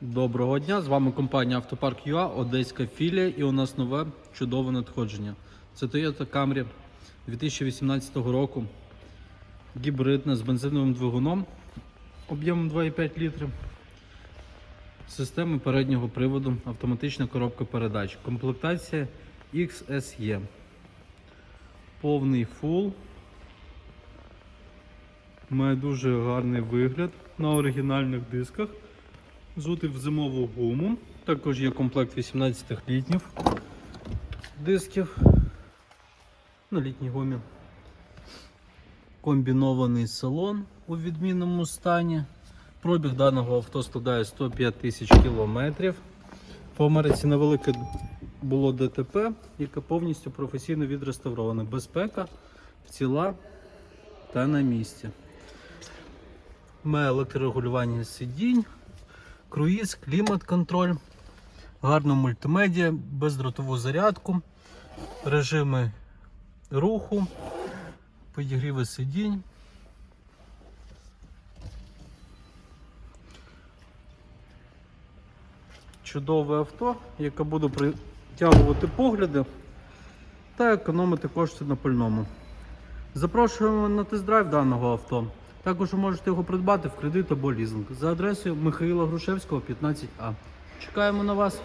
Доброго дня! З вами компанія Автопарк ЮА, Одеська філія, і у нас нове чудове надходження. Це Toyota Camry 2018 року. Гібридна з бензиновим двигуном об'ємом 2,5 літрів. Системи переднього приводу, автоматична коробка передач. Комплектація XSE. Повний фул. Має дуже гарний вигляд на оригінальних дисках. Зутий в зимову гуму. Також є комплект 18 літнів дисків на літній гумі. Комбінований салон у відмінному стані. Пробіг даного авто складає 105 тисяч кілометрів. По Америці невелике було ДТП, яке повністю професійно відреставроване. Безпека ціла та на місці. Має електрорегулювання сидінь, круїз, клімат-контроль, гарна мультимедіа, бездротову зарядку, режими руху, підігріви сидінь. Чудове авто, яке буде притягувати погляди та економити кошти на пальному. Запрошуємо на тест-драйв даного авто. Також ви можете його придбати в кредит або лізинг за адресою Михаїла Грушевського, 15А. Чекаємо на вас.